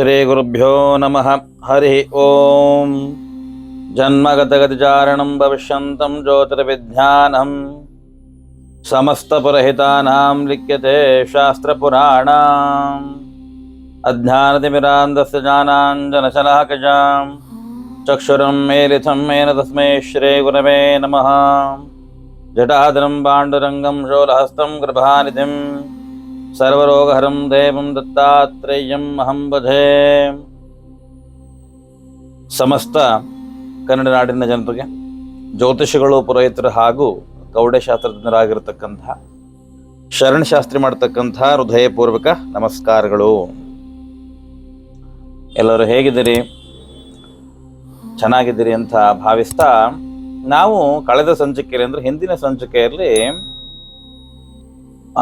श्रीगुरुभ्यो नमः। हरिः ॐ जन्मगतगतिचारणं भविष्यन्तं ज्योतिर्विज्ञानम्। समस्तपुरहितानां लिख्यते शास्त्रपुराणाम्। अज्ञानतिमिरान्धस्य जानाञ्जनशलाकजां चक्षुरं मेलिथं मेन तस्मै श्रीगुरवे नमः। जटाधरं पाण्डुरङ्गं शोलहस्तं कृपानिधिं ಸರ್ವರೋಗಹರಂ ದೇವಂ ದತ್ತಾತ್ರೇಯಂ ಅಹಂ ಭಜೆ ಸಮಸ್ತ ಕನ್ನಡ ನಾಡಿನ ಜನರಿಗೆ, ಜ್ಯೋತಿಷಿಗಳು, ಪುರೋಹಿತರು ಹಾಗೂ ಗೌಡಶಾಸ್ತ್ರಜ್ಞರಾಗಿರ್ತಕ್ಕಂಥ ಶರಣಶಾಸ್ತ್ರಿ ಮಾಡ್ತಕ್ಕಂಥ ಹೃದಯಪೂರ್ವಕ ನಮಸ್ಕಾರಗಳು. ಎಲ್ಲರೂ ಹೇಗಿದ್ದೀರಿ? ಚೆನ್ನಾಗಿದ್ದೀರಿ ಅಂತ ಭಾವಿಸ್ತಾ ನಾವು ಕಳೆದ ಸಂಚಿಕೆಯಲ್ಲಿ ಅಂದ್ರೆ ಹಿಂದಿನ ಸಂಚಿಕೆಯಲ್ಲಿ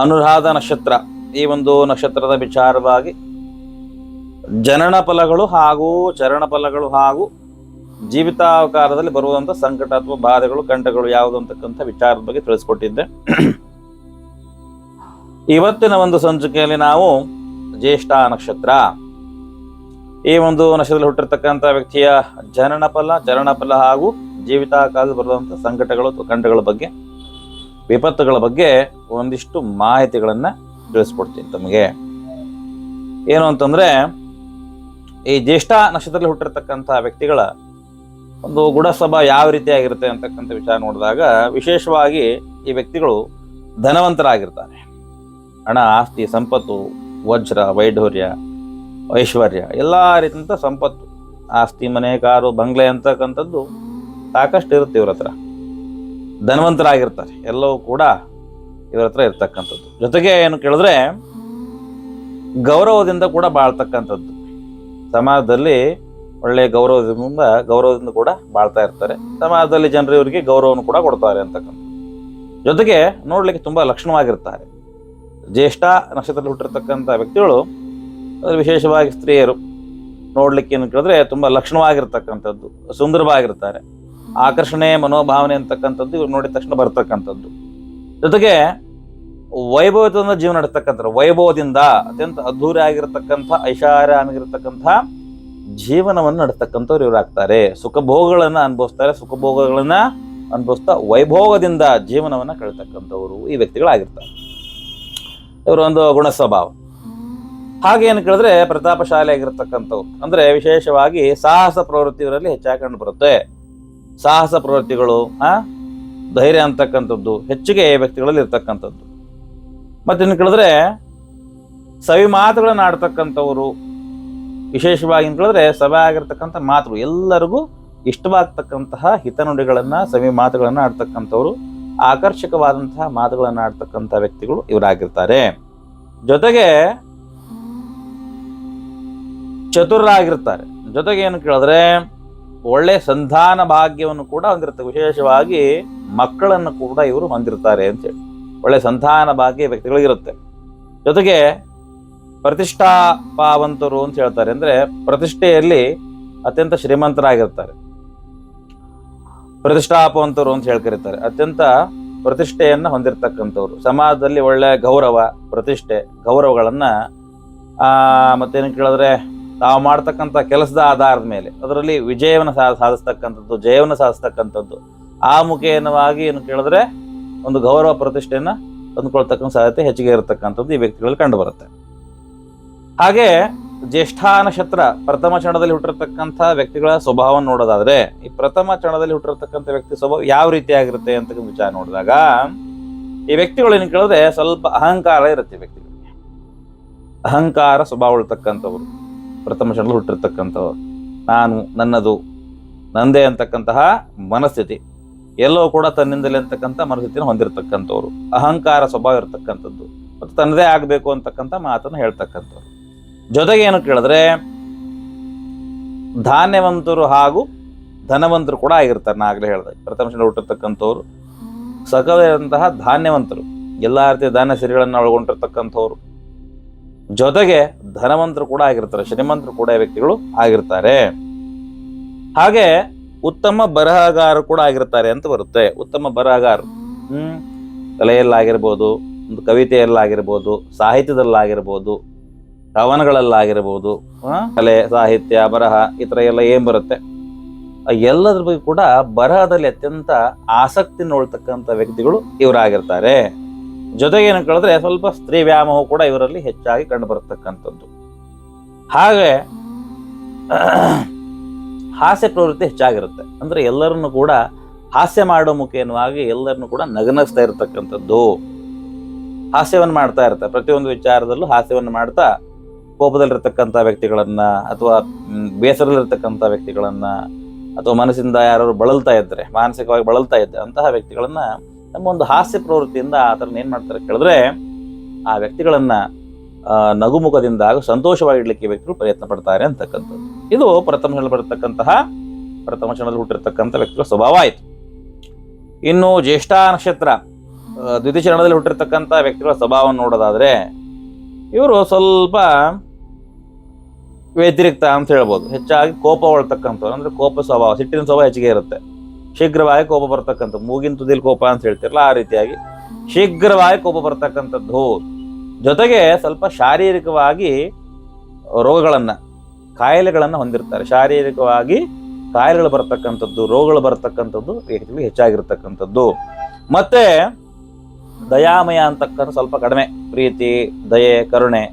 ಅನುರಾಧ ನಕ್ಷತ್ರ ಈ ಒಂದು ನಕ್ಷತ್ರದ ವಿಚಾರವಾಗಿ ಜನನ ಫಲಗಳು ಹಾಗೂ ಚರಣ ಫಲಗಳು ಹಾಗೂ ಜೀವಿತಾವಕಾರದಲ್ಲಿ ಬರುವಂಥ ಸಂಕಟ ಅಥವಾ ಬಾಧೆಗಳು, ಕಂಟಗಳು ಯಾವುದು ಅಂತಕ್ಕಂಥ ವಿಚಾರದ ಬಗ್ಗೆ ತಿಳಿಸ್ಕೊಟ್ಟಿದ್ದೆ. ಇವತ್ತಿನ ಒಂದು ಸಂಚಿಕೆಯಲ್ಲಿ ನಾವು ಜ್ಯೇಷ್ಠ ನಕ್ಷತ್ರ. ಈ ಒಂದು ನಕ್ಷತ್ರದಲ್ಲಿ ಹುಟ್ಟಿರ್ತಕ್ಕಂಥ ವ್ಯಕ್ತಿಯ ಜನನ ಫಲ, ಚರಣ ಫಲ ಹಾಗೂ ಜೀವಿತಾಕಾಲದಲ್ಲಿ ಬರುವಂಥ ಸಂಕಟಗಳು ಅಥವಾ ಕಂಟಗಳ ಬಗ್ಗೆ, ವಿಪತ್ತುಗಳ ಬಗ್ಗೆ ಒಂದಿಷ್ಟು ಮಾಹಿತಿಗಳನ್ನ ತಿಳಿಸ್ಕೊಡ್ತೀನಿ ತಮಗೆ. ಏನು ಅಂತಂದ್ರೆ, ಈ ಜ್ಯೇಷ್ಠ ನಕ್ಷತ್ರದಲ್ಲಿ ಹುಟ್ಟಿರ್ತಕ್ಕಂಥ ವ್ಯಕ್ತಿಗಳ ಒಂದು ಗುಡಸಭಾ ಯಾವ ರೀತಿಯಾಗಿರುತ್ತೆ ಅಂತಕ್ಕಂಥ ವಿಚಾರ ನೋಡಿದಾಗ, ವಿಶೇಷವಾಗಿ ಈ ವ್ಯಕ್ತಿಗಳು ಧನವಂತರಾಗಿರ್ತಾರೆ. ಹಣ, ಆಸ್ತಿ, ಸಂಪತ್ತು, ವಜ್ರ, ವೈಢೂರ್ಯ, ಐಶ್ವರ್ಯ, ಎಲ್ಲ ರೀತಿಯಂಥ ಸಂಪತ್ತು, ಆಸ್ತಿ, ಮನೆ, ಕಾರು, ಬಂಗ್ಲೆ ಅಂತಕ್ಕಂಥದ್ದು ಸಾಕಷ್ಟು ಇರುತ್ತೆ ಇವ್ರ ಹತ್ರ. ಧನವಂತರಾಗಿರ್ತಾರೆ. ಎಲ್ಲವೂ ಕೂಡ ಇವರ ಹತ್ರ ಇರ್ತಕ್ಕಂಥದ್ದು. ಜೊತೆಗೆ ಏನು ಕೇಳಿದ್ರೆ, ಗೌರವದಿಂದ ಕೂಡ ಬಾಳ್ತಕ್ಕಂಥದ್ದು. ಸಮಾಜದಲ್ಲಿ ಒಳ್ಳೆಯ ಗೌರವದಿಂದ ಗೌರವದಿಂದ ಕೂಡ ಬಾಳ್ತಾ ಇರ್ತಾರೆ. ಸಮಾಜದಲ್ಲಿ ಜನರು ಇವರಿಗೆ ಗೌರವವನ್ನು ಕೂಡ ಕೊಡ್ತಾರೆ ಅಂತಕ್ಕಂಥ ಜೊತೆಗೆ ನೋಡ್ಲಿಕ್ಕೆ ತುಂಬಾ ಲಕ್ಷಣವಾಗಿರ್ತಾರೆ. ಜ್ಯೇಷ್ಠ ನಕ್ಷತ್ರದಲ್ಲಿ ಹುಟ್ಟಿರ್ತಕ್ಕಂಥ ವ್ಯಕ್ತಿಗಳು ವಿಶೇಷವಾಗಿ ಸ್ತ್ರೀಯರು, ನೋಡ್ಲಿಕ್ಕೆ ಏನು ಕೇಳಿದ್ರೆ ತುಂಬಾ ಲಕ್ಷಣವಾಗಿರ್ತಕ್ಕಂಥದ್ದು, ಸುಂದರವಾಗಿರ್ತಾರೆ. ಆಕರ್ಷಣೆ, ಮನೋಭಾವನೆ ಅಂತಕ್ಕಂಥದ್ದು ಇವ್ರು ನೋಡಿದ ತಕ್ಷಣ ಬರ್ತಕ್ಕಂಥದ್ದು. ಜೊತೆಗೆ ವೈಭವದಿಂದ ಜೀವನ ನಡೆಸ್ತಕ್ಕಂಥ ವೈಭವದಿಂದ ಅತ್ಯಂತ ಅದ್ಧೂರಿ ಆಗಿರತಕ್ಕಂಥ ಐಷಾರ್ಯ ಆಗಿರತಕ್ಕಂಥ ಜೀವನವನ್ನು ನಡೆಸ್ತಕ್ಕಂಥವ್ರು ಇವರಾಗ್ತಾರೆ ಸುಖಭೋಗಗಳನ್ನು ಅನುಭವಿಸ್ತಾರೆ. ಸುಖಭೋಗಗಳನ್ನ ಅನುಭವಿಸ್ತಾ ವೈಭೋಗದಿಂದ ಜೀವನವನ್ನು ಕಳಿತಕ್ಕಂಥವ್ರು ಈ ವ್ಯಕ್ತಿಗಳಾಗಿರ್ತಾರೆ. ಇವರ ಒಂದು ಗುಣ ಸ್ವಭಾವ. ಹಾಗೆ ಏನು ಕೇಳಿದ್ರೆ ಪ್ರತಾಪಶಾಲಿ ಆಗಿರ್ತಕ್ಕಂಥವ್ರು. ಅಂದ್ರೆ ವಿಶೇಷವಾಗಿ ಸಾಹಸ ಪ್ರವೃತ್ತಿ ಇವರಲ್ಲಿ ಹೆಚ್ಚಾಗಿ ಕಂಡು ಬರುತ್ತೆ. ಸಾಹಸ ಪ್ರವೃತ್ತಿಗಳು ಆ ಧೈರ್ಯ ಅಂತಕ್ಕಂಥದ್ದು, ಹೆಚ್ಚಿಗೆ ವ್ಯಕ್ತಿಗಳಲ್ಲಿ ಇರ್ತಕ್ಕಂಥದ್ದು. ಮತ್ತೇನು ಕೇಳಿದ್ರೆ, ಸವಿ ಮಾತುಗಳನ್ನು ಆಡ್ತಕ್ಕಂಥವ್ರು ವಿಶೇಷವಾಗಿ ಕೇಳಿದ್ರೆ ಸಭೆ ಆಗಿರ್ತಕ್ಕಂಥ ಮಾತುಗಳು, ಎಲ್ಲರಿಗೂ ಇಷ್ಟವಾಗ್ತಕ್ಕಂತಹ ಹಿತನುಡಿಗಳನ್ನು, ಸವಿ ಮಾತುಗಳನ್ನು ಆಡ್ತಕ್ಕಂಥವ್ರು ಆಕರ್ಷಕವಾದಂತಹ ಮಾತುಗಳನ್ನು ಆಡ್ತಕ್ಕಂಥ ವ್ಯಕ್ತಿಗಳು ಇವರಾಗಿರ್ತಾರೆ. ಜೊತೆಗೆ ಚತುರರಾಗಿರ್ತಾರೆ. ಜೊತೆಗೆ ಏನು ಕೇಳಿದ್ರೆ, ಒಳ್ಳೆ ಸಂಧಾನ ಭಾಗ್ಯವನ್ನು ಕೂಡ ಹೊಂದಿರ್ತಾರೆ ವಿಶೇಷವಾಗಿ ಮಕ್ಕಳನ್ನು ಕೂಡ ಇವರು ಹೊಂದಿರ್ತಾರೆ ಅಂತೇಳಿ ಒಳ್ಳೆ ಸಂತಾನ ಭಾಗ್ಯ ವ್ಯಕ್ತಿಗಳಿಗಿರುತ್ತೆ ಜೊತೆಗೆ ಪ್ರತಿಷ್ಠಾಪಾವಂತರು ಅಂತ ಹೇಳ್ತಾರೆ. ಅಂದ್ರೆ ಪ್ರತಿಷ್ಠೆಯಲ್ಲಿ ಅತ್ಯಂತ ಶ್ರೀಮಂತರಾಗಿರ್ತಾರೆ. ಪ್ರತಿಷ್ಠಾಪವಂತರು ಅಂತ ಹೇಳಿ ಕರೀತಾರೆ ಅತ್ಯಂತ ಪ್ರತಿಷ್ಠೆಯನ್ನು ಹೊಂದಿರತಕ್ಕಂಥವ್ರು. ಸಮಾಜದಲ್ಲಿ ಒಳ್ಳೆ ಗೌರವ, ಪ್ರತಿಷ್ಠೆ, ಗೌರವಗಳನ್ನ ಮತ್ತೇನು ಕೇಳಿದ್ರೆ ತಾವು ಮಾಡ್ತಕ್ಕಂಥ ಕೆಲಸದ ಆಧಾರದ ಮೇಲೆ, ಅದರಲ್ಲಿ ವಿಜಯವನ್ನು ಸಾಧಿಸ್ತಕ್ಕಂಥದ್ದು, ಜಯವನ್ನು ಸಾಧಿಸ್ತಕ್ಕಂಥದ್ದು ಆ ಮುಖೇನವಾಗಿ ಏನು ಕೇಳಿದ್ರೆ ಒಂದು ಗೌರವ ಪ್ರತಿಷ್ಠೆಯನ್ನು ತಂದುಕೊಳ್ತಕ್ಕಂಥ ಸಾಧ್ಯತೆ ಹೆಚ್ಚಿಗೆ ಇರತಕ್ಕಂಥದ್ದು ಈ ವ್ಯಕ್ತಿಗಳಲ್ಲಿ ಕಂಡು ಬರುತ್ತೆ. ಹಾಗೆ ಜ್ಯೇಷ್ಠ ನಕ್ಷತ್ರ ಪ್ರಥಮ ಚರಣದಲ್ಲಿ ಹುಟ್ಟಿರ್ತಕ್ಕಂಥ ವ್ಯಕ್ತಿಗಳ ಸ್ವಭಾವವನ್ನು ನೋಡೋದಾದ್ರೆ ಈ ಪ್ರಥಮ ಚರಣದಲ್ಲಿ ಹುಟ್ಟಿರ್ತಕ್ಕಂಥ ವ್ಯಕ್ತಿ ಸ್ವಭಾವ ಯಾವ ರೀತಿಯಾಗಿರುತ್ತೆ ಅಂತ ವಿಚಾರ ನೋಡಿದಾಗ ಈ ವ್ಯಕ್ತಿಗಳು ಏನು ಕೇಳಿದ್ರೆ ಸ್ವಲ್ಪ ಅಹಂಕಾರ ಇರುತ್ತೆ ವ್ಯಕ್ತಿಗಳಿಗೆ. ಅಹಂಕಾರ ಸ್ವಭಾವ ಉಳ್ತಕ್ಕಂಥವ್ರು. ಪ್ರಥಮ ಚರಣದಲ್ಲಿ ಹುಟ್ಟಿರ್ತಕ್ಕಂಥವ್ರು. ನಾನು ನನ್ನದು, ನಂದೇ ಅಂತಕ್ಕಂತಹ ಮನಸ್ಥಿತಿ. ಎಲ್ಲವೂ ಕೂಡ ತನ್ನಿಂದಲೇ ಅಂತಕ್ಕಂಥ ಮನಸ್ಥಿತಿನ ಹೊಂದಿರತಕ್ಕಂಥವ್ರು. ಅಹಂಕಾರ ಸ್ವಭಾವ ಇರತಕ್ಕಂಥದ್ದು. ಮತ್ತು ತನ್ನದೇ ಆಗಬೇಕು ಅಂತಕ್ಕಂಥ ಮಾತನ್ನು ಹೇಳ್ತಕ್ಕಂಥವ್ರು. ಜೊತೆಗೆ ಏನು ಕೇಳಿದ್ರೆ, ಧಾನ್ಯವಂತರು ಹಾಗೂ ಧನವಂತರು ಕೂಡ ಆಗಿರ್ತಾರೆ. ನಾ ಆಗಲೇ ಹೇಳಿದೆ. ಪ್ರಥಮ ಶ್ರೇಣಿ ಹುಟ್ಟಿರ್ತಕ್ಕಂಥವ್ರು ಸಕಲಂತಹ ಧಾನ್ಯವಂತರು. ಎಲ್ಲ ರೀತಿಯ ಧಾನ್ಯ ಸಿರಿಗಳನ್ನು ಒಳಗೊಂಡಿರ್ತಕ್ಕಂಥವ್ರು. ಜೊತೆಗೆ ಧನವಂತರು ಕೂಡ ಆಗಿರ್ತಾರೆ. ಶ್ರೀಮಂತರು ಕೂಡ ವ್ಯಕ್ತಿಗಳು ಆಗಿರ್ತಾರೆ. ಹಾಗೆ ಉತ್ತಮ ಬರಹಗಾರರು ಕೂಡ ಆಗಿರ್ತಾರೆ ಅಂತ ಬರುತ್ತೆ. ಉತ್ತಮ ಬರಹಗಾರರು ಹ್ಮ್? ಕಲೆಯಲ್ಲಾಗಿರ್ಬೋದು, ಒಂದು ಕವಿತೆಯಲ್ಲಾಗಿರ್ಬೋದು, ಸಾಹಿತ್ಯದಲ್ಲಾಗಿರ್ಬೋದು ಕವನಗಳಲ್ಲಾಗಿರ್ಬೋದು ಕಲೆ, ಸಾಹಿತ್ಯ, ಬರಹ ಈ ಥರ ಎಲ್ಲ ಏನ್ ಬರುತ್ತೆ? ಎಲ್ಲದ್ರ ಬಗ್ಗೆ ಕೂಡ ಬರಹದಲ್ಲಿ ಅತ್ಯಂತ ಆಸಕ್ತಿ ನೋಡ್ತಕ್ಕಂಥ ವ್ಯಕ್ತಿಗಳು ಇವರಾಗಿರ್ತಾರೆ. ಜೊತೆಗೆ ಏನು ಕೇಳಿದ್ರೆ ಸ್ವಲ್ಪ ಸ್ತ್ರೀ ವ್ಯಾಮೋಹ ಕೂಡ ಇವರಲ್ಲಿ ಹೆಚ್ಚಾಗಿ ಕಂಡು ಬರತಕ್ಕಂಥದ್ದು. ಹಾಗೆ ಹಾಸ್ಯ ಪ್ರವೃತ್ತಿ ಹೆಚ್ಚಾಗಿರುತ್ತೆ. ಅಂದರೆ ಎಲ್ಲರನ್ನು ಕೂಡ ಹಾಸ್ಯ ಮಾಡೋ ಮುಖೇನವಾಗಿ ಎಲ್ಲರನ್ನು ಕೂಡ ನಗನಗಿಸ್ತಾ ಇರತಕ್ಕಂಥದ್ದು. ಹಾಸ್ಯವನ್ನು ಮಾಡ್ತಾ ಇರ್ತಾರೆ ಪ್ರತಿಯೊಂದು ವಿಚಾರದಲ್ಲೂ ಹಾಸ್ಯವನ್ನು ಮಾಡ್ತಾ ಕೋಪದಲ್ಲಿರ್ತಕ್ಕಂಥ ವ್ಯಕ್ತಿಗಳನ್ನ ಅಥವಾ ಬೇಸರದಲ್ಲಿರ್ತಕ್ಕಂಥ ವ್ಯಕ್ತಿಗಳನ್ನ ಅಥವಾ ಮನಸ್ಸಿಂದ ಯಾರು ಬಳಲ್ತಾ ಇದ್ರೆ, ಮಾನಸಿಕವಾಗಿ ಬಳಲ್ತಾ ಇದ್ದರೆ ಅಂತಹ ವ್ಯಕ್ತಿಗಳನ್ನ ನಮ್ಮ ಒಂದು ಹಾಸ್ಯ ಪ್ರವೃತ್ತಿಯಿಂದ ಆ ಥರ ಏನು ಮಾಡ್ತಾರೆ ಕೇಳಿದ್ರೆ ಆ ವ್ಯಕ್ತಿಗಳನ್ನ ನಗುಮುಖದಿಂದ ಹಾಗೂ ಸಂತೋಷವಾಗಿಡ್ಲಿಕ್ಕೆ ವ್ಯಕ್ತಿಗಳು ಪ್ರಯತ್ನ ಪಡ್ತಾರೆ ಅಂತಕ್ಕಂಥದ್ದು. ಇದು ಪ್ರಥಮ ಬರತಕ್ಕಂತಹ ಪ್ರಥಮ ಕ್ಷಣದಲ್ಲಿ ಹುಟ್ಟಿರ್ತಕ್ಕಂಥ ವ್ಯಕ್ತಿಗಳ ಸ್ವಭಾವ ಆಯಿತು. ಇನ್ನು ಜ್ಯೇಷ್ಠ ನಕ್ಷತ್ರ ದ್ವಿತೀಯ ಚರಣದಲ್ಲಿ ಹುಟ್ಟಿರ್ತಕ್ಕಂಥ ವ್ಯಕ್ತಿಗಳ ಸ್ವಭಾವವನ್ನು ನೋಡೋದಾದ್ರೆ, ಇವರು ಸ್ವಲ್ಪ ವ್ಯತಿರಿಕ್ತ ಅಂತ ಹೇಳ್ಬೋದು. ಹೆಚ್ಚಾಗಿ ಕೋಪ ಒಳ್ತಕ್ಕಂಥವ್ರು ಅಂದರೆ ಕೋಪ ಸ್ವಭಾವ, ಸಿಟ್ಟಿನ ಸ್ವಭಾವ ಹೆಚ್ಚಿಗೆ ಇರುತ್ತೆ. ಶೀಘ್ರವಾಗಿ ಕೋಪ ಬರ್ತಕ್ಕಂಥ ಮೂಗಿನ ತುದಿಲಿ ಕೋಪ ಅಂತ ಹೇಳ್ತಿರಲ್ಲ, ಆ ರೀತಿಯಾಗಿ ಶೀಘ್ರವಾಗಿ ಕೋಪ ಬರ್ತಕ್ಕಂಥದ್ದು. ಜೊತೆಗೆ ಸ್ವಲ್ಪ ಶಾರೀರಿಕವಾಗಿ ರೋಗಗಳನ್ನು, ಕಾಯಿಲೆಗಳನ್ನು ಹೊಂದಿರ್ತಾರೆ. ಶಾರೀರಿಕವಾಗಿ ಕಾಯಿಲೆಗಳು ಬರ್ತಕ್ಕಂಥದ್ದು, ರೋಗಗಳು ಬರ್ತಕ್ಕಂಥದ್ದು ವ್ಯಕ್ತಿಗಳಿಗೆ ಹೆಚ್ಚಾಗಿರ್ತಕ್ಕಂಥದ್ದು. ಮತ್ತೆ ದಯಾಮಯ ಅಂತಕ್ಕಂಥ ಸ್ವಲ್ಪ ಕಡಿಮೆ. ಪ್ರೀತಿ, ದಯೆ, ಕರುಣೆ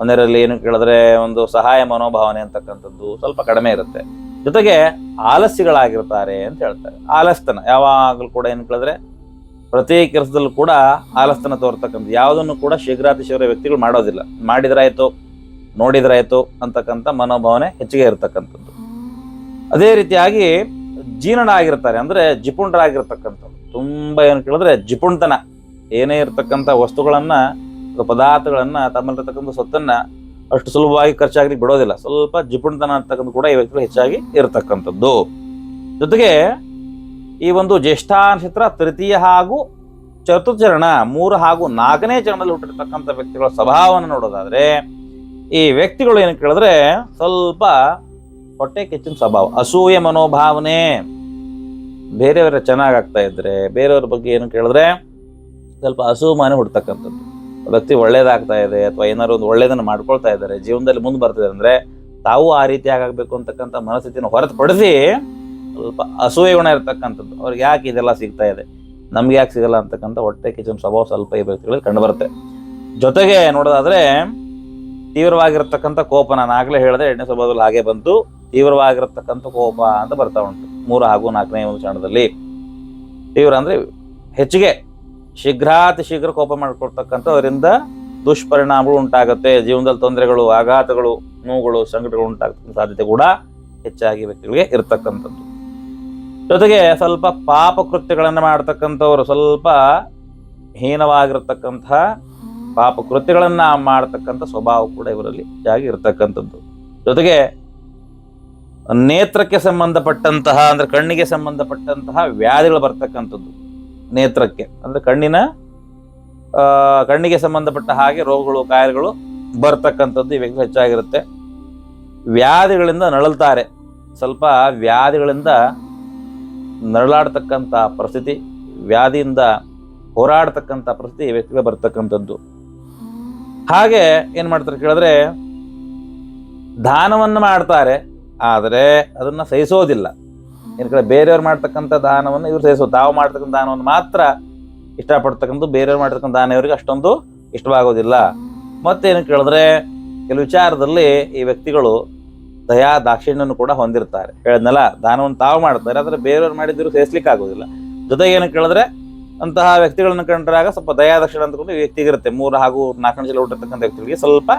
ಒಂದರಲ್ಲಿ ಏನು ಕೇಳಿದ್ರೆ ಒಂದು ಸಹಾಯ ಮನೋಭಾವನೆ ಅಂತಕ್ಕಂಥದ್ದು ಸ್ವಲ್ಪ ಕಡಿಮೆ ಇರುತ್ತೆ. ಜೊತೆಗೆ ಆಲಸ್ಯಗಳಾಗಿರ್ತಾರೆ ಅಂತ ಹೇಳ್ತಾರೆ. ಆಲಸ್ತನ ಯಾವಾಗಲೂ ಕೂಡ ಏನು ಕೇಳಿದ್ರೆ ಪ್ರತಿ ಕೆಲಸದಲ್ಲೂ ಕೂಡ ಆಲಸ್ತನ ತೋರ್ತಕ್ಕಂಥ ಯಾವುದನ್ನು ಕೂಡ ಶೀಘ್ರಾತಿಶೀಘ್ರ ವ್ಯಕ್ತಿಗಳು ಮಾಡೋದಿಲ್ಲ. ಮಾಡಿದ್ರಾಯ್ತು, ನೋಡಿದ್ರಾಯ್ತು ಅಂತಕ್ಕಂಥ ಮನೋಭಾವನೆ ಹೆಚ್ಚಿಗೆ ಇರತಕ್ಕಂಥದ್ದು. ಅದೇ ರೀತಿಯಾಗಿ ಜೀರ್ಣ ಆಗಿರ್ತಾರೆ ಅಂದ್ರೆ ಜಿಪುಂಡರಾಗಿರ್ತಕ್ಕಂಥದ್ದು ತುಂಬಾ ಏನು ಕೇಳಿದ್ರೆ ಜಿಪುಣ್ತನ. ಏನೇ ಇರತಕ್ಕಂಥ ವಸ್ತುಗಳನ್ನ ಪದಾರ್ಥಗಳನ್ನ, ತಮ್ಮಲ್ಲಿರ್ತಕ್ಕಂಥ ಸ್ವತ್ತನ್ನ ಅಷ್ಟು ಸುಲಭವಾಗಿ ಖರ್ಚಾಗ್ಲಿಕ್ಕೆ ಬಿಡೋದಿಲ್ಲ. ಸ್ವಲ್ಪ ಜಿಪುಣತನ ಅಂತಕ್ಕಂಥ ಕೂಡ ಈ ವ್ಯಕ್ತಿಗಳು ಹೆಚ್ಚಾಗಿ ಇರತಕ್ಕಂಥದ್ದು. ಜೊತೆಗೆ ಈ ಒಂದು ಜ್ಯೇಷ್ಠ ನಕ್ಷತ್ರ ತೃತೀಯ ಹಾಗೂ ಚತುರ್ಚರಣ ಮೂರು ಹಾಗೂ ನಾಲ್ಕನೇ ಚರಣದಲ್ಲಿ ಹುಟ್ಟಿರ್ತಕ್ಕಂಥ ವ್ಯಕ್ತಿಗಳ ಸ್ವಭಾವವನ್ನು ನೋಡೋದಾದ್ರೆ, ಈ ವ್ಯಕ್ತಿಗಳು ಏನು ಕೇಳಿದ್ರೆ ಸ್ವಲ್ಪ ಹೊಟ್ಟೆ ಕೆಚ್ಚಿನ ಸ್ವಭಾವ, ಅಸೂಯೆ ಮನೋಭಾವನೆ. ಬೇರೆಯವರ ಚೆನ್ನಾಗಾಗ್ತಾ ಇದ್ರೆ, ಬೇರೆಯವ್ರ ಬಗ್ಗೆ ಏನು ಕೇಳಿದ್ರೆ ಸ್ವಲ್ಪ ಅಸೂಮಾನೆ ಹುಡ್ತಕ್ಕಂಥದ್ದು ವ್ಯಕ್ತಿ ಒಳ್ಳೇದಾಗ್ತಾ ಇದೆ ಅಥವಾ ಏನಾದ್ರು ಒಂದು ಒಳ್ಳೇದನ್ನು ಮಾಡ್ಕೊಳ್ತಾ ಇದ್ದಾರೆ, ಜೀವನದಲ್ಲಿ ಮುಂದೆ ಬರ್ತಿದ್ದಾರೆ ಅಂದ್ರೆ ತಾವು ಆ ರೀತಿ ಆಗಬೇಕು ಅಂತಕ್ಕಂಥ ಮನಸ್ಥಿತಿನ ಹೊರತುಪಡಿಸಿ ಸ್ವಲ್ಪ ಅಸೂಯೆ ಗುಣ ಇರ್ತಕ್ಕಂಥದ್ದು. ಅವ್ರಿಗೆ ಯಾಕೆ ಇದೆಲ್ಲ ಸಿಗ್ತಾ ಇದೆ? ನಮ್ಗೆ ಯಾಕೆ ಸಿಗಲ್ಲ ಅಂತಕ್ಕಂಥ ಹೊಟ್ಟೆ ಕಿಚನ್ ಸ್ವಭಾವ ಸ್ವಲ್ಪ ಈ ವ್ಯಕ್ತಿಗಳಲ್ಲಿ ಕಂಡು ಬರುತ್ತೆ. ಜೊತೆಗೆ ನೋಡೋದಾದ್ರೆ, ತೀವ್ರವಾಗಿರ್ತಕ್ಕಂಥ ಕೋಪ ನಾನು ಆಗಲೇ ಹೇಳಿದೆ, ಎರಡನೇ ಸ್ವಭಾವದಲ್ಲಿ ಹಾಗೆ ಬಂತು. ತೀವ್ರವಾಗಿರ್ತಕ್ಕಂಥ ಕೋಪ ಅಂತ ಬರ್ತಾ ಉಂಟು. ಮೂರು ಹಾಗೂ ನಾಲ್ಕನೇ ಒಂದು ಕ್ಷಣದಲ್ಲಿ. ತೀವ್ರ ಅಂದ್ರೆ ಹೆಚ್ಚಿಗೆ ಶೀಘ್ರಾತಿ ಶೀಘ್ರ ಕೋಪ ಮಾಡಿಕೊಡ್ತಕ್ಕಂಥ ಅವರಿಂದ ದುಷ್ಪರಿಣಾಮಗಳು ಉಂಟಾಗುತ್ತೆ. ಜೀವನದಲ್ಲಿ ತೊಂದರೆಗಳು, ಆಘಾತಗಳು, ನೋವುಗಳು, ಸಂಕಟಗಳು ಉಂಟಾಗ್ತಕ್ಕಂಥ ಸಾಧ್ಯತೆ ಕೂಡ ಹೆಚ್ಚಾಗಿ ವ್ಯಕ್ತಿಗಳಿಗೆ ಇರ್ತಕ್ಕಂಥದ್ದು. ಜೊತೆಗೆ ಸ್ವಲ್ಪ ಪಾಪ ಕೃತ್ಯಗಳನ್ನು ಮಾಡ್ತಕ್ಕಂಥವ್ರು ಸ್ವಲ್ಪ ಹೀನವಾಗಿರ್ತಕ್ಕಂಥ ಪಾಪ ಕೃತ್ಯಗಳನ್ನು ಮಾಡ್ತಕ್ಕಂಥ ಸ್ವಭಾವ ಕೂಡ ಇವರಲ್ಲಿ ಹೆಚ್ಚಾಗಿ ಇರ್ತಕ್ಕಂಥದ್ದು. ಜೊತೆಗೆ ನೇತ್ರಕ್ಕೆ ಸಂಬಂಧಪಟ್ಟಂತಹ, ಅಂದ್ರೆ ಕಣ್ಣಿಗೆ ಸಂಬಂಧಪಟ್ಟಂತಹ ವ್ಯಾಧಿಗಳು ಬರ್ತಕ್ಕಂಥದ್ದು ನೇತ್ರಕ್ಕೆ. ಅಂದ್ರೆ ಕಣ್ಣಿನ ಕಣ್ಣಿಗೆ ಸಂಬಂಧಪಟ್ಟ ಹಾಗೆ ರೋಗಗಳು, ಕಾಯಿಲೆಗಳು ಬರ್ತಕ್ಕಂಥದ್ದು ಇವೆ ಹೆಚ್ಚಾಗಿರುತ್ತೆ. ವ್ಯಾಧಿಗಳಿಂದ ನಳಲ್ತಾರೆ ಸ್ವಲ್ಪ ವ್ಯಾಧಿಗಳಿಂದ ನರಳಾಡ್ತಕ್ಕಂಥ ಪರಿಸ್ಥಿತಿ, ವ್ಯಾಧಿಯಿಂದ ಹೋರಾಡ್ತಕ್ಕಂಥ ಪರಿಸ್ಥಿತಿ ವ್ಯಕ್ತಿಗೆ ಬರ್ತಕ್ಕಂಥದ್ದು. ಹಾಗೆ ಏನು ಮಾಡ್ತಾರೆ ಕೇಳಿದ್ರೆ, ದಾನವನ್ನು ಮಾಡ್ತಾರೆ, ಆದರೆ ಅದನ್ನು ಸಹಿಸೋದಿಲ್ಲ. ಏನು ಕೇಳಿದ್ರೆ, ಬೇರೆಯವ್ರು ಮಾಡ್ತಕ್ಕಂಥ ದಾನವನ್ನು ಇವ್ರು ಸಹಿಸೋದು ತಾವು ಮಾಡ್ತಕ್ಕಂಥ ದಾನವನ್ನು ಮಾತ್ರ ಇಷ್ಟಪಡ್ತಕ್ಕಂಥ ಬೇರೆಯವ್ರು ಮಾಡ್ತಕ್ಕಂಥ ದಾನ ಇವರಿಗೆ ಅಷ್ಟೊಂದು ಇಷ್ಟವಾಗೋದಿಲ್ಲ. ಮತ್ತೇನು ಕೇಳಿದ್ರೆ, ಕೆಲವು ವಿಚಾರದಲ್ಲಿ ಈ ವ್ಯಕ್ತಿಗಳು ದಯಾ ದಾಕ್ಷಿಣ್ಯನು ಕೂಡ ಹೊಂದಿರ್ತಾರೆ. ಹೇಳಿದ್ನಲ್ಲ, ದಾನವನ್ನು ತಾವು ಮಾಡ್ತಾರೆ, ಆದರೆ ಬೇರೆಯವ್ರು ಮಾಡಿದ್ರು ಸೇರಿಸ್ಲಿಕ್ಕೆ ಆಗೋದಿಲ್ಲ. ಜೊತೆಗೆ ಏನು ಕೇಳಿದ್ರೆ, ಅಂತಹ ವ್ಯಕ್ತಿಗಳನ್ನು ಕಂಡ್ರಾಗ ಸ್ವಲ್ಪ ದಯಾದಾಕ್ಷಿಣ್ಯ ಅಂತಕೊಂಡು ಕೂಡ ವ್ಯಕ್ತಿಗೆ ಇರುತ್ತೆ. ಮೂರು ಹಾಗೂ ನಾಲ್ಕನೇ ಜಲ ಹುಟ್ಟಿರ್ತಕ್ಕಂಥ ವ್ಯಕ್ತಿಗಳಿಗೆ ಸ್ವಲ್ಪ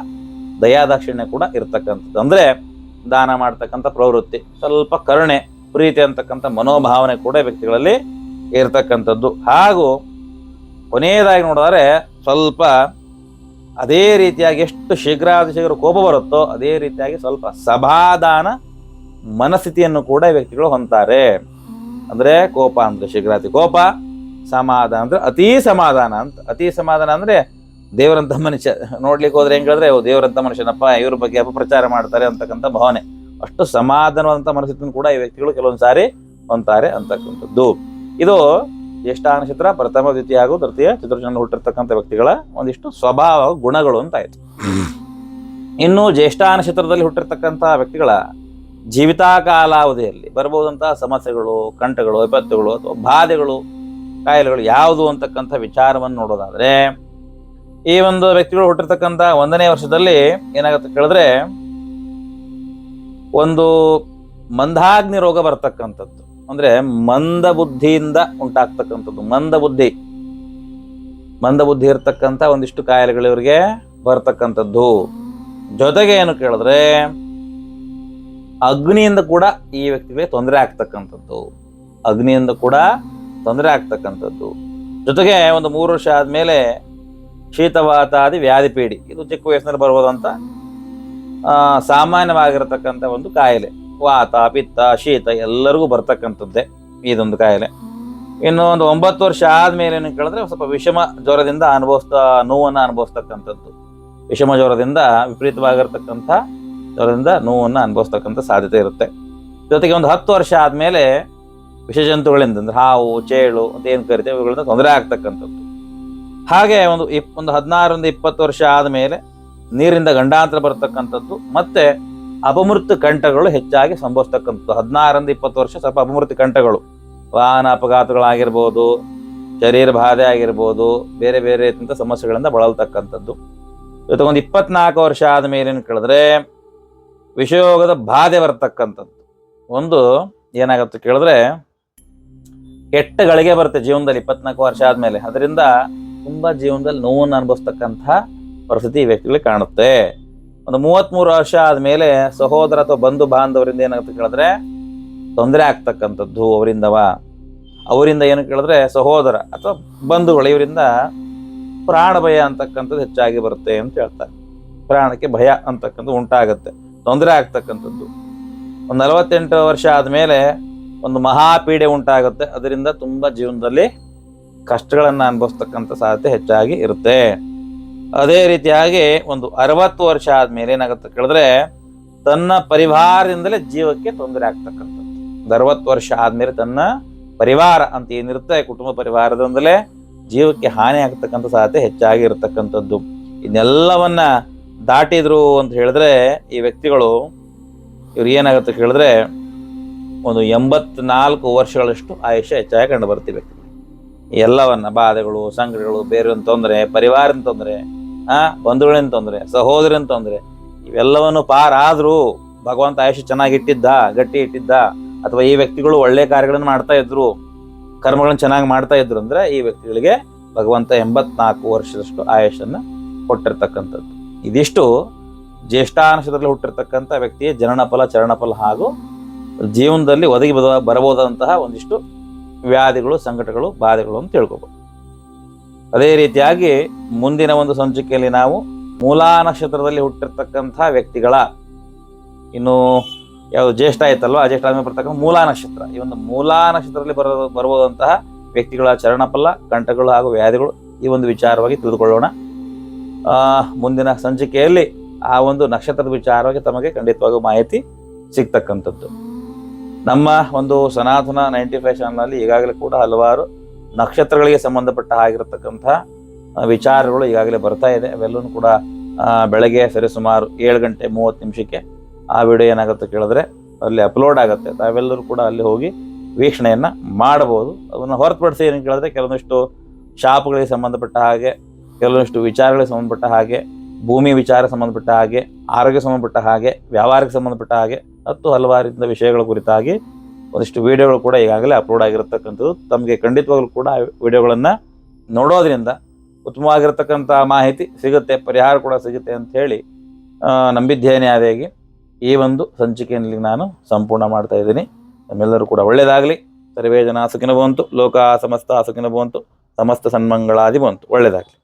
ದಯಾ ದಾಕ್ಷಿಣ್ಯ ಕೂಡ ಇರತಕ್ಕಂಥದ್ದು. ಅಂದ್ರೆ ದಾನ ಮಾಡ್ತಕ್ಕಂಥ ಪ್ರವೃತ್ತಿ, ಸ್ವಲ್ಪ ಕರುಣೆ, ಪ್ರೀತಿ ಅಂತಕ್ಕಂಥ ಮನೋಭಾವನೆ ಕೂಡ ವ್ಯಕ್ತಿಗಳಲ್ಲಿ ಇರತಕ್ಕಂಥದ್ದು. ಹಾಗೂ ಕೊನೆಯದಾಗಿ ನೋಡಿದ್ರೆ ಸ್ವಲ್ಪ ಅದೇ ರೀತಿಯಾಗಿ ಎಷ್ಟು ಶೀಘ್ರ ಶೀಘ್ರ ಕೋಪ ಬರುತ್ತೋ ಅದೇ ರೀತಿಯಾಗಿ ಸ್ವಲ್ಪ ಸಮಾಧಾನ ಮನಸ್ಥಿತಿಯನ್ನು ಕೂಡ ವ್ಯಕ್ತಿಗಳು ಹೊಂತಾರೆ ಅಂದ್ರೆ ಕೋಪ ಅಂದ್ರೆ ಶೀಘ್ರಾತಿ ಕೋಪ, ಸಮಾಧಾನ ಅಂದ್ರೆ ಅತೀ ಸಮಾಧಾನ ಅಂತ. ಅತಿ ಸಮಾಧಾನ ಅಂದ್ರೆ ದೇವರಂಥ ಮನುಷ್ಯ. ನೋಡ್ಲಿಕ್ಕೆ ಹೋದ್ರೆ ಹೆಂಗ್ ಹೇಳಿದ್ರೆ ದೇವರಂಥ ಮನುಷ್ಯನಪ್ಪ, ಇವ್ರ ಬಗ್ಗೆ ಅಪಪ್ರಚಾರ ಮಾಡ್ತಾರೆ ಅಂತಕ್ಕಂಥ ಭಾವನೆ. ಅಷ್ಟು ಸಮಾಧಾನವಾದಂಥ ಮನಸ್ಥಿತಿಯನ್ನು ಕೂಡ ಈ ವ್ಯಕ್ತಿಗಳು ಕೆಲವೊಂದು ಸಾರಿ ಹೊಂತಾರೆ ಅಂತಕ್ಕಂಥದ್ದು. ಇದು ಜ್ಯೇಷ್ಠ ನಕ್ಷತ್ರ ಪ್ರಥಮ, ದ್ವಿತೀಯ ಹಾಗೂ ತೃತೀಯ ಚತುರ್ಜನ ಹುಟ್ಟಿರ್ತಕ್ಕಂಥ ವ್ಯಕ್ತಿಗಳ ಒಂದಿಷ್ಟು ಸ್ವಭಾವ, ಗುಣಗಳು ಅಂತ ಆಯ್ತು. ಇನ್ನು ಜ್ಯೇಷ್ಠ ನಕ್ಷತ್ರದಲ್ಲಿ ಹುಟ್ಟಿರ್ತಕ್ಕಂಥ ವ್ಯಕ್ತಿಗಳ ಜೀವಿತಾಕಾಲಾವಧಿಯಲ್ಲಿ ಬರಬಹುದಂತಹ ಸಮಸ್ಯೆಗಳು, ಕಂಟಗಳು, ವಿಪತ್ತುಗಳು ಅಥವಾ ಬಾಧೆಗಳು, ಕಾಯಿಲೆಗಳು ಯಾವುದು ಅಂತಕ್ಕಂಥ ವಿಚಾರವನ್ನು ನೋಡೋದಾದ್ರೆ, ಈ ಒಂದು ವ್ಯಕ್ತಿಗಳು ಹುಟ್ಟಿರ್ತಕ್ಕಂಥ ಒಂದನೇ ವರ್ಷದಲ್ಲಿ ಏನಾಗುತ್ತೆ ಕೇಳಿದ್ರೆ, ಒಂದು ಮಂದಾಗ್ನಿ ರೋಗ ಬರ್ತಕ್ಕಂಥದ್ದು. ಅಂದ್ರೆ ಮಂದ ಬುದ್ಧಿಯಿಂದ ಉಂಟಾಗ್ತಕ್ಕಂಥದ್ದು. ಮಂದ ಬುದ್ಧಿ. ಮಂದ ಬುದ್ಧಿ ಇರ್ತಕ್ಕಂತ ಒಂದಿಷ್ಟು ಕಾಯಿಲೆಗಳು ಇವರಿಗೆ ಬರ್ತಕ್ಕಂಥದ್ದು. ಜೊತೆಗೆ ಏನು ಕೇಳಿದ್ರೆ ಅಗ್ನಿಯಿಂದ ಕೂಡ ಈ ವ್ಯಕ್ತಿಗಳಿಗೆ ತೊಂದರೆ ಆಗ್ತಕ್ಕಂಥದ್ದು. ಅಗ್ನಿಯಿಂದ ಕೂಡ ತೊಂದರೆ ಆಗ್ತಕ್ಕಂಥದ್ದು. ಜೊತೆಗೆ ಒಂದು ಮೂರು ವರ್ಷ ಆದ್ಮೇಲೆ ವ್ಯಾಧಿ ಪೀಡಿ ಇದು ಚಿಕ್ಕ ವಯಸ್ಸಿನಲ್ಲಿ ಬರುವುದಂತ ಆ, ಸಾಮಾನ್ಯವಾಗಿರತಕ್ಕಂಥ ಒಂದು ಕಾಯಿಲೆ. ವಾತ ಪಿತ್ತ ಶೀತ ಎಲ್ಲರಿಗೂ ಬರ್ತಕ್ಕಂಥದ್ದೇ ಇದೊಂದು ಕಾಯಿಲೆ. ಇನ್ನು ಒಂದು ಒಂಬತ್ತು ವರ್ಷ ಆದ್ಮೇಲೆ ಏನು ಕೇಳಿದ್ರೆ ಸ್ವಲ್ಪ ವಿಷಮ ಜ್ವರದಿಂದ ಅನುಭವಿಸ್ತಾ, ನೋವನ್ನು ಅನುಭವಿಸ್ತಕ್ಕಂಥದ್ದು. ವಿಷಮ ಜ್ವರದಿಂದ ವಿಪರೀತವಾಗಿರ್ತಕ್ಕಂಥ ಜ್ವರದಿಂದ ನೋವನ್ನು ಅನುಭವಿಸ್ತಕ್ಕಂಥ ಸಾಧ್ಯತೆ ಇರುತ್ತೆ. ಜೊತೆಗೆ ಒಂದು ಹತ್ತು ವರ್ಷ ಆದ್ಮೇಲೆ ವಿಷಜಂತುಗಳಿಂದ ಅಂದ್ರೆ ಹಾವು, ಚೇಳು ಅಂತ ಏನು ಕರಿತೇವೆ ಇವುಗಳಿಂದ ತೊಂದರೆ ಆಗ್ತಕ್ಕಂಥದ್ದು. ಹಾಗೆ ಒಂದು ಇಪ್, ಒಂದು ಹದಿನಾರರಿಂದ ಇಪ್ಪತ್ತು ವರ್ಷ ಆದಮೇಲೆ ನೀರಿಂದ ಗಂಡಾಂತರ ಬರ್ತಕ್ಕಂಥದ್ದು, ಮತ್ತೆ ಅಪಮೃತ್ಯು ಕಂಠಗಳು ಹೆಚ್ಚಾಗಿ ಸಂಭವಿಸ್ತಕ್ಕಂಥದ್ದು. ಹದಿನಾರರಿಂದ ಇಪ್ಪತ್ತು ವರ್ಷ ಸ್ವಲ್ಪ ಅಪಮೃತ್ಯು ಕಂಠಗಳು. ವಾಹನ ಅಪಘಾತಗಳಾಗಿರ್ಬೋದು, ಶರೀರ ಬಾಧೆ ಆಗಿರ್ಬೋದು, ಬೇರೆ ಬೇರೆ ರೀತಿಯ ಸಮಸ್ಯೆಗಳಿಂದ ಬಳಲ್ತಕ್ಕಂಥದ್ದು. ಇವತ್ತು ಒಂದು ಇಪ್ಪತ್ನಾಲ್ಕು ವರ್ಷ ಆದ ಮೇಲೇನು ಕೇಳಿದ್ರೆ, ವಿಷಯೋಗದ ಬಾಧೆ ಬರ್ತಕ್ಕಂಥದ್ದು. ಒಂದು ಏನಾಗುತ್ತೆ ಕೇಳಿದ್ರೆ, ಕೆಟ್ಟ ಗಳಿಗೆ ಬರುತ್ತೆ ಜೀವನದಲ್ಲಿ ಇಪ್ಪತ್ನಾಲ್ಕು ವರ್ಷ ಆದಮೇಲೆ. ಅದರಿಂದ ತುಂಬ ಜೀವನದಲ್ಲಿ ನೋವನ್ನು ಅನುಭವಿಸ್ತಕ್ಕಂಥ ಪರಿಸ್ಥಿತಿ ಈ ವ್ಯಕ್ತಿಗಳಿಗೆ ಕಾಣುತ್ತೆ. ಒಂದು ಮೂವತ್ಮೂರು ವರ್ಷ ಆದಮೇಲೆ ಸಹೋದರ ಅಥವಾ ಬಂಧು ಬಾಂಧವರಿಂದ ಏನಾಗುತ್ತೆ ಕೇಳಿದ್ರೆ ತೊಂದರೆ ಆಗ್ತಕ್ಕಂಥದ್ದು ಅವರಿಂದವ? ಅವರಿಂದ ಏನು ಕೇಳಿದ್ರೆ ಸಹೋದರ ಅಥವಾ ಬಂಧುಗಳು ಇವರಿಂದ ಪ್ರಾಣ ಭಯ ಅಂತಕ್ಕಂಥದ್ದು ಹೆಚ್ಚಾಗಿ ಬರುತ್ತೆ ಅಂತ ಹೇಳ್ತಾರೆ. ಪ್ರಾಣಕ್ಕೆ ಭಯ ಅಂತಕ್ಕಂಥದ್ದು ಉಂಟಾಗುತ್ತೆ. ತೊಂದರೆ ಆಗ್ತಕ್ಕಂಥದ್ದು. ಒಂದು ನಲವತ್ತೆಂಟು ವರ್ಷ ಆದಮೇಲೆ ಒಂದು ಮಹಾಪೀಡೆ ಉಂಟಾಗುತ್ತೆ. ಅದರಿಂದ ತುಂಬ ಜೀವನದಲ್ಲಿ ಕಷ್ಟಗಳನ್ನು ಅನುಭವಿಸ್ತಕ್ಕಂಥ ಸಾಧ್ಯತೆ ಹೆಚ್ಚಾಗಿ ಇರುತ್ತೆ. ಅದೇ ರೀತಿಯಾಗಿ ಒಂದು ಅರವತ್ತು ವರ್ಷ ಆದ್ಮೇಲೆ ಏನಾಗುತ್ತೆ ಕೇಳಿದ್ರೆ, ತನ್ನ ಪರಿವಾರದಿಂದಲೇ ಜೀವಕ್ಕೆ ತೊಂದರೆ ಆಗ್ತಕ್ಕಂಥದ್ದು. ಒಂದು ಅರವತ್ತು ವರ್ಷ ಆದ್ಮೇಲೆ ತನ್ನ ಪರಿವಾರ ಅಂತ ಏನಿರುತ್ತೆ, ಕುಟುಂಬ ಪರಿವಾರದಿಂದಲೇ ಜೀವಕ್ಕೆ ಹಾನಿ ಆಗ್ತಕ್ಕಂಥ ಸಾಧ್ಯತೆ ಹೆಚ್ಚಾಗಿ ಇರತಕ್ಕಂಥದ್ದು ಇದನ್ನೆಲ್ಲವನ್ನ ದಾಟಿದ್ರು ಅಂತ ಹೇಳಿದ್ರೆ, ಈ ವ್ಯಕ್ತಿಗಳು ಇವ್ರು ಏನಾಗುತ್ತೆ ಕೇಳಿದ್ರೆ, ಒಂದು ಎಂಬತ್ನಾಲ್ಕು ವರ್ಷಗಳಷ್ಟು ಆಯುಷ್ಯ ಹೆಚ್ಚಾಗಿ ಕಂಡು ಬರ್ತೀವಿ ಎಲ್ಲವನ್ನ, ಬಾಧೆಗಳು, ಸಂಕಟಗಳು ಬೇರೆ ತೊಂದರೆ, ಪರಿವಾರದ ತೊಂದರೆ ಆ ಬಂಧುಗಳಿಂದ ತೊಂದರೆ, ಸಹೋದರನ ತೊಂದರೆ, ಇವೆಲ್ಲವನ್ನು ಪಾರಾದ್ರೂ ಭಗವಂತ ಆಯುಷ್ ಚೆನ್ನಾಗಿ ಇಟ್ಟಿದ್ದ, ಗಟ್ಟಿ ಇಟ್ಟಿದ್ದ, ಅಥವಾ ಈ ವ್ಯಕ್ತಿಗಳು ಒಳ್ಳೆ ಕಾರ್ಯಗಳನ್ನು ಮಾಡ್ತಾ ಇದ್ರು, ಕರ್ಮಗಳನ್ನು ಚೆನ್ನಾಗಿ ಮಾಡ್ತಾ ಇದ್ರು ಅಂದ್ರೆ ಈ ವ್ಯಕ್ತಿಗಳಿಗೆ ಭಗವಂತ ಎಂಬತ್ನಾಲ್ಕು ವರ್ಷದಷ್ಟು ಆಯುಷನ್ನ ಕೊಟ್ಟಿರ್ತಕ್ಕಂಥದ್ದು. ಇದಿಷ್ಟು ಜ್ಯೇಷ್ಠಾಂಶದಲ್ಲಿ ಹುಟ್ಟಿರ್ತಕ್ಕಂಥ ವ್ಯಕ್ತಿಯ ಜನನಫಲ, ಚರಣಫಲ ಹಾಗೂ ಜೀವನದಲ್ಲಿ ಒದಗಿ ಬದ ಬರಬಹುದಂತಹ ಒಂದಿಷ್ಟು ವ್ಯಾಧಿಗಳು, ಸಂಕಟಗಳು, ಬಾಧೆಗಳು ಅಂತ ತಿಳ್ಕೊಬೋದು. ಅದೇ ರೀತಿಯಾಗಿ ಮುಂದಿನ ಒಂದು ಸಂಚಿಕೆಯಲ್ಲಿ ನಾವು ಮೂಲಾ ನಕ್ಷತ್ರದಲ್ಲಿ ಹುಟ್ಟಿರ್ತಕ್ಕಂಥ ವ್ಯಕ್ತಿಗಳ, ಇನ್ನು ಯಾವುದು ಜ್ಯೇಷ್ಠ ಆಯ್ತಲ್ವ? ಆ ಜ್ಯೇಷ್ಠ ಆದ್ಮೇಲೆ ಬರ್ತಕ್ಕಂಥ ಮೂಲಾ ನಕ್ಷತ್ರ. ಈ ಒಂದು ಮೂಲಾ ನಕ್ಷತ್ರದಲ್ಲಿ ಬರೋ, ಬರುವಂತಹ ವ್ಯಕ್ತಿಗಳ ಚರಣಪಲ್ಲ ಕಂಠಗಳು ಹಾಗೂ ವ್ಯಾಧಿಗಳು ಈ ಒಂದು ವಿಚಾರವಾಗಿ ತಿಳಿದುಕೊಳ್ಳೋಣ. ಮುಂದಿನ ಸಂಚಿಕೆಯಲ್ಲಿ ಆ ಒಂದು ನಕ್ಷತ್ರದ ವಿಚಾರವಾಗಿ ತಮಗೆ ಖಂಡಿತವಾಗಿಯೂ ಮಾಹಿತಿ ಸಿಗ್ತಕ್ಕಂಥದ್ದು. ನಮ್ಮ ಒಂದು ಸನಾತನ ನೈಂಟಿ ಫೈವ್ ಚಾನಲ್ನಲ್ಲಿ ಈಗಾಗಲೇ ಕೂಡ ಹಲವಾರು ನಕ್ಷತ್ರಗಳಿಗೆ ಸಂಬಂಧಪಟ್ಟ ಆಗಿರತಕ್ಕಂಥ ವಿಚಾರಗಳು ಈಗಾಗಲೇ ಬರ್ತಾ ಇದೆ. ಅವೆಲ್ಲವೂ ಕೂಡ ಬೆಳಗ್ಗೆ ಸರಿ ಸುಮಾರು ಏಳು ಗಂಟೆ ಮೂವತ್ತು ನಿಮಿಷಕ್ಕೆ ಆ ವಿಡಿಯೋ ಏನಾಗುತ್ತೆ ಕೇಳಿದ್ರೆ ಅಲ್ಲಿ ಅಪ್ಲೋಡ್ ಆಗುತ್ತೆ. ತಾವೆಲ್ಲರೂ ಕೂಡ ಅಲ್ಲಿ ಹೋಗಿ ವೀಕ್ಷಣೆಯನ್ನು ಮಾಡಬಹುದು. ಅದನ್ನು ಹೊರತುಪಡಿಸಿ ಏನು ಕೇಳಿದ್ರೆ ಕೆಲವೊಂದಿಷ್ಟು ಶಾಪ್ಗಳಿಗೆ ಸಂಬಂಧಪಟ್ಟ ಹಾಗೆ, ಕೆಲವೊಂದಿಷ್ಟು ವಿಚಾರಗಳಿಗೆ ಸಂಬಂಧಪಟ್ಟ ಹಾಗೆ, ಭೂಮಿ ವಿಚಾರ ಸಂಬಂಧಪಟ್ಟ ಹಾಗೆ ಆರೋಗ್ಯ ಸಂಬಂಧಪಟ್ಟ ಹಾಗೆ, ವ್ಯವಹಾರಕ್ಕೆ ಸಂಬಂಧಪಟ್ಟ ಹಾಗೆ ಮತ್ತು ಹಲವಾರು ವಿಷಯಗಳ ಕುರಿತಾಗಿ ಒಂದಿಷ್ಟು ವಿಡಿಯೋಗಳು ಕೂಡ ಈಗಾಗಲೇ ಅಪ್ಲೋಡ್ ಆಗಿರತಕ್ಕಂಥದ್ದು. ತಮಗೆ ಖಂಡಿತವಾಗ್ಲೂ ಕೂಡ ವಿಡಿಯೋಗಳನ್ನು ನೋಡೋದ್ರಿಂದ ಉತ್ತಮವಾಗಿರ್ತಕ್ಕಂಥ ಮಾಹಿತಿ ಸಿಗುತ್ತೆ, ಪರಿಹಾರ ಕೂಡ ಸಿಗುತ್ತೆ ಅಂತ ಹೇಳಿ ನಂಬಿದ್ದೇನೆ ಆದಾಗಿ. ಈ ಒಂದು ಸಂಚಿಕೆಯಲ್ಲಿ ನಾನು ಸಂಪೂರ್ಣ ಮಾಡ್ತಾ ಇದ್ದೀನಿ. ನಮ್ಮೆಲ್ಲರೂ ಕೂಡ ಒಳ್ಳೆಯದಾಗಲಿ ಸರ್ವೇ ಜನ ಬಂತು ಲೋಕ ಸಮಸ್ತ ಸುಖಿನ ಬಂತು ಸಮಸ್ತ ಸನ್ಮಂಗಳಾದಿ ಬಂತು ಒಳ್ಳೆಯದಾಗಲಿ